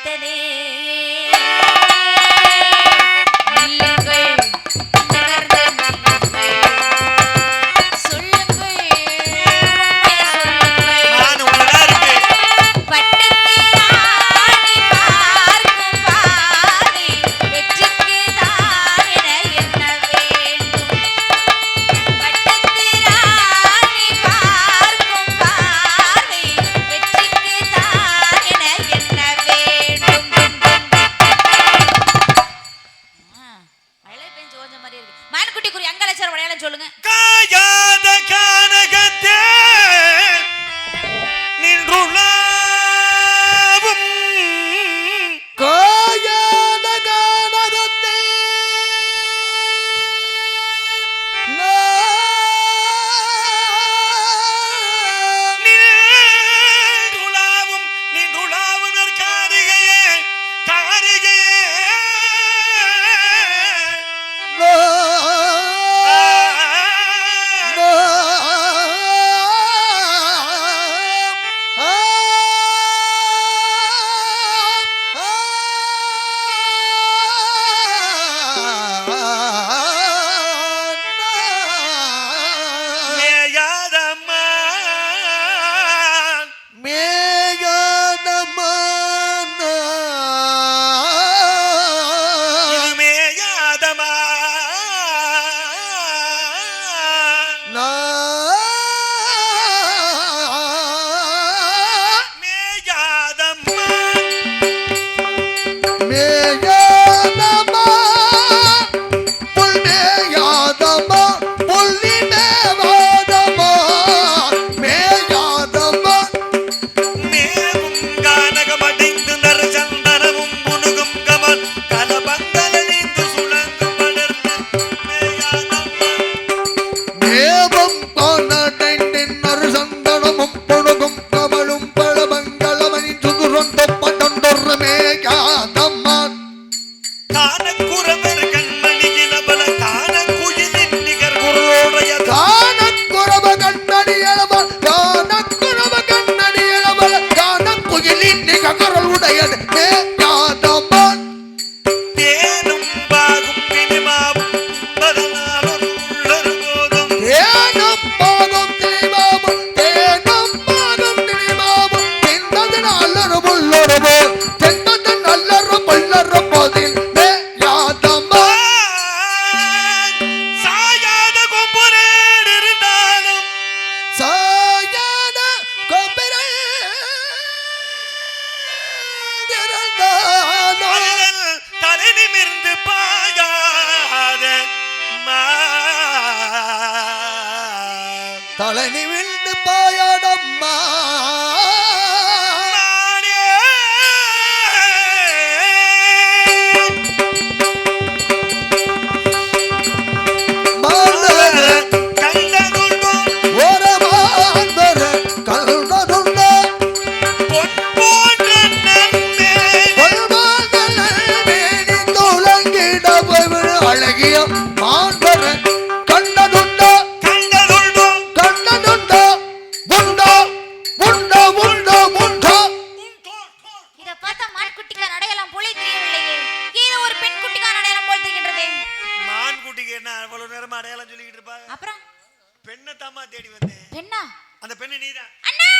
ಸಿಗುತ್ತದೆ கண்ணடியளவள் காணக்குறவ கண்ணடியளவள் காணக்குயிலின் நிகரல் உடையது. பழனி விண்டு பாயா? அவ்வளவு நேரமா அடையாளம் சொல்லிக்கிட்டு இருப்பா? அப்புறம்? பெண்ணை தாமா தேடி வந்தேன். பெண்ணா? அந்த பெண்ணு நீதான். அண்ணா!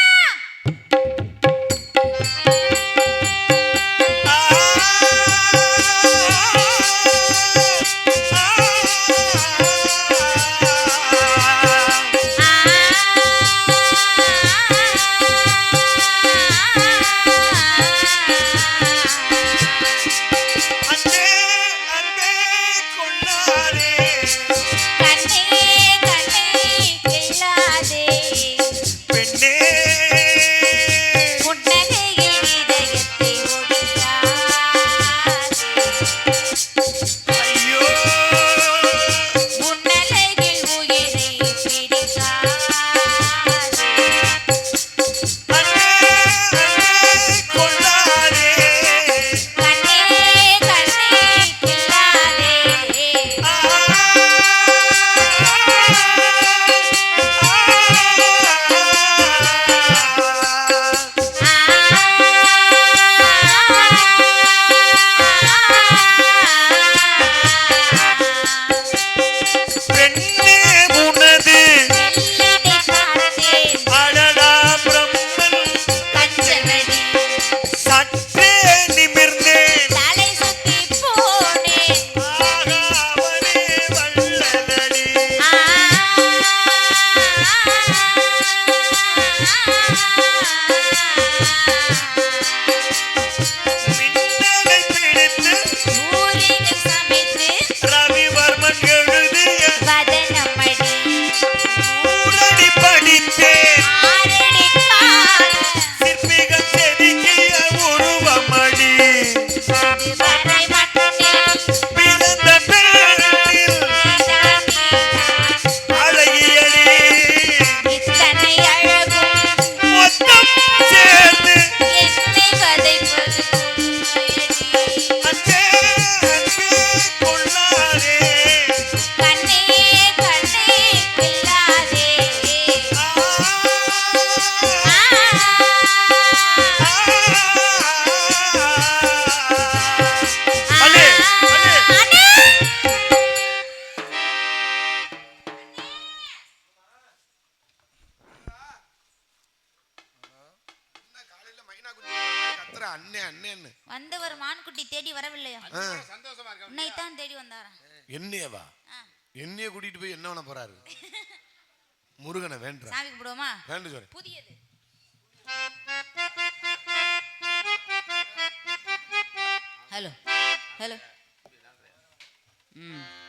தேடி என்னையவா? ஆ. என்னைய கூட்டிட்டு போய் என்ன பண்ண போறாரு? முருகனை வேண்டாம் சாமி கும்பிடுவோமா? வேண்டு சொல்றேன் புதியது. ஹலோ. ஹலோ. ம்.